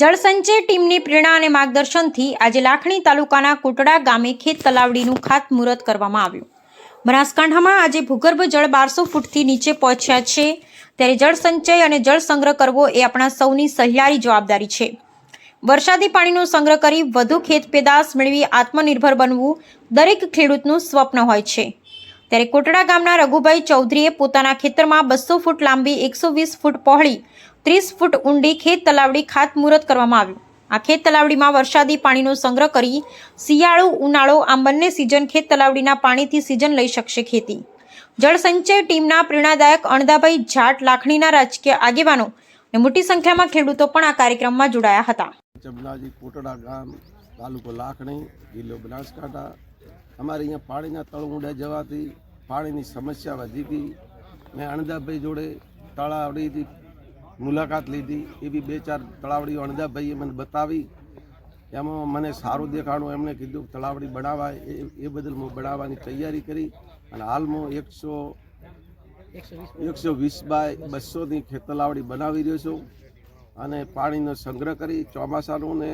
જળસંચય ટીમની પ્રેરણા અને માર્ગદર્શનથી આજે લાખણી તાલુકાના કોટડા ગામે ખેત તલાવડીનું ખાતમુહૂર્ત કરવામાં આવ્યું. બનાસકાંઠામાં આજે ભૂગર્ભ જળ બારસો ફૂટથી નીચે પહોંચ્યા છે. ત્યારે જળસંચય અને જળ સંગ્રહ કરવો એ આપણા સૌની સહિયારી જવાબદારી છે. વરસાદી પાણીનો સંગ્રહ કરી વધુ ખેત પેદાશ મેળવી આત્મનિર્ભર બનવું દરેક ખેડૂતનું સ્વપ્ન હોય છે. ત્યારે કોટડા ગામના રઘુભાઈ ચૌધરીએ પોતાના ખેતરમાં બસો ફૂટ લાંબી, એકસો વીસ ફૂટ પહોળી, ત્રીસ ફૂટ ઊંડી ખેત તલાવડી ખાતમુહૂર્ત કરવામાં આવ્યું આ ખેત તલાવડીમાં વરસાદી પાણીનો સંગ્રહ કરી શિયાળુ, ઉનાળો આમ બંને સિઝન ખેત તલાવડીના પાણીથી સિઝન લઈ શકશે ખેતી. જળસંચય ટીમના પ્રેરણાદાયક અણદાભાઈ જાટ લાખણીના રાજકીય આગેવાનો અને મોટી સંખ્યામાં ખેડૂતો પણ આ કાર્યક્રમમાં જોડાયા હતા. ચબનાજી કોટડા ગામ, તાલુકો લાખણી, જિલ્લો બનાસકાંઠા. અમારે અહીંયા પાણીના તળ ઊંડા જવાથી પાણીની સમસ્યા વધી હતી. મેં અણદાભાઈ જોડે તળાવડીથી મુલાકાત લીધી. એવી બે ચાર તળાવડીઓ અણદાભાઈએ મને બતાવી. એમાં મને સારું દેખાણું એમણે કીધું તળાવડી બનાવાય. એ એ બદલ હું બનાવવાની તૈયારી કરી અને હાલમાં એકસો એકસો વીસ બાય બસોની ખેતલાવડી બનાવી રહ્યો છું અને પાણીનો સંગ્રહ કરી ચોમાસાનું ને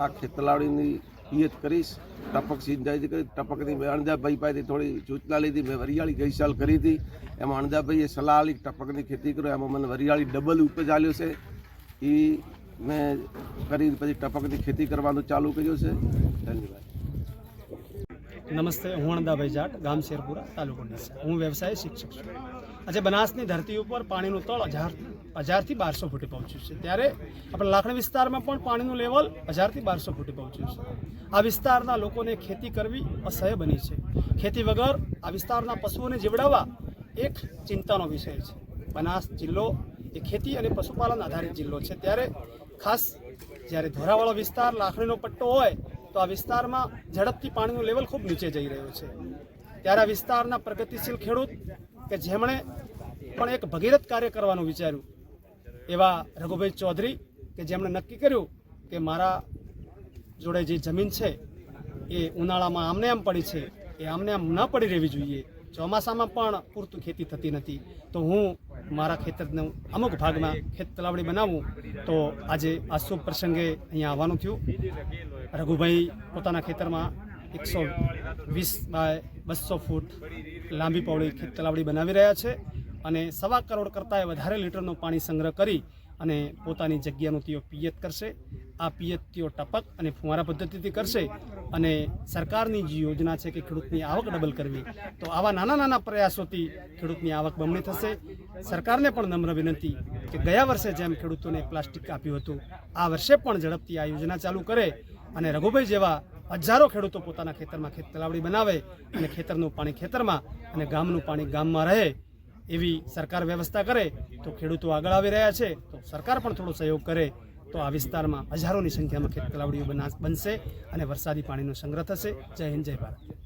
આ ખેતલાવડીની પિયત કરીશ, ટપક સિંચાઈ કરી ટપકની મેં અણદાભાઈ પાસેથી થોડી સૂચના લીધી, મેં વરિયાળી ગઈ સાલ કરી હતી. એમાં અણદાભાઈએ સલાહ આલી ટપકની ખેતી કરો, એમાં મને વરિયાળી ડબલ ઉપજ આલ્યો છે. એ મેં કરી પછી ટપકની ખેતી કરવાનું ચાલુ કર્યું છે. ધન્યવાદ. નમસ્તે, હું અણદાભાઈ જાટ, ગામ શેરપુરા, તાલુકો હું વ્યવસાય શિક્ષક છું. આજે બનાસની ધરતી ઉપર પાણીનું તળ હજાર હજારથી બારસો ફૂટે પહોંચ્યું છે. ત્યારે આપણા લાખણી વિસ્તારમાં પણ પાણીનું લેવલ હજારથી બારસો ફૂટે પહોંચ્યું છે. આ વિસ્તારના લોકોને ખેતી કરવી અસહ્ય બની છે. ખેતી વગર આ વિસ્તારના પશુઓને જીવડાવવા એક ચિંતાનો વિષય છે. બનાસ જિલ્લો એ ખેતી અને પશુપાલન આધારિત જિલ્લો છે. ત્યારે ખાસ જ્યારે ધોરાવાળો વિસ્તાર લાખણીનો પટ્ટો હોય, તો આ વિસ્તારમાં ઝડપથી પાણીનું લેવલ ખૂબ નીચે જઈ રહ્યું છે. ત્યારે આ વિસ્તારના પ્રગતિશીલ ખેડૂત કે જેમણે પણ એક ભગીરથ કાર્ય કરવાનું વિચાર્યું, એવા રઘુભાઈ ચૌધરી કે જેમણે નક્કી કર્યું કે મારા જોડે જે જમીન છે, એ ઉનાળામાં આમને આમ પડી છે, એ આમને આમ ન પડી રહેવી જોઈએ. ચોમાસામાં પણ પૂરતું ખેતી થતી નથી. તો હું મારા ખેતરનું અમુક ભાગમાં ખેત તલાવડી બનાવું, તો આજે આ શુભ પ્રસંગે અહીંયા આવવાનું થયું. રઘુભાઈ પોતાના ખેતરમાં એકસો વીસ બાય બસો ફૂટ લાંબી પહોળી તલાવડી બનાવી રહ્યા છે અને સવા કરોડ કરતાંય વધારે લીટરનું પાણી સંગ્રહ કરી અને પોતાની જગ્યાનું તેઓ પિયત કરશે. આ પિયત તેઓ ટપક અને ફુવારા પદ્ધતિથી કરશે અને સરકારની જે યોજના છે કે ખેડૂતની આવક ડબલ કરવી, તો આવા નાના નાના પ્રયાસોથી ખેડૂતની આવક બમણી થશે. સરકારને પણ નમ્ર વિનંતી કે ગયા વર્ષે જેમ ખેડૂતોને પ્લાસ્ટિક આપ્યું હતું, આ વર્ષે પણ ઝડપથી આ યોજના ચાલુ કરે અને રઘુભાઈ જેવા હજારો ખેડૂતો પોતાના ખેતરમાં ખેત તલાવડી બનાવે અને ખેતરનું પાણી ખેતરમાં અને ગામનું પાણી ગામમાં રહે એવી સરકાર વ્યવસ્થા કરે તો ખેડૂતો આગળ આવી રહ્યા છે, તો સરકાર પણ થોડો સહયોગ કરે તો આ વિસ્તારમાં હજારોની સંખ્યામાં ખેત તલાવડીઓ બના, બનશે અને વરસાદી પાણીનો સંગ્રહ થશે. જય હિન્દ, જય ભારત.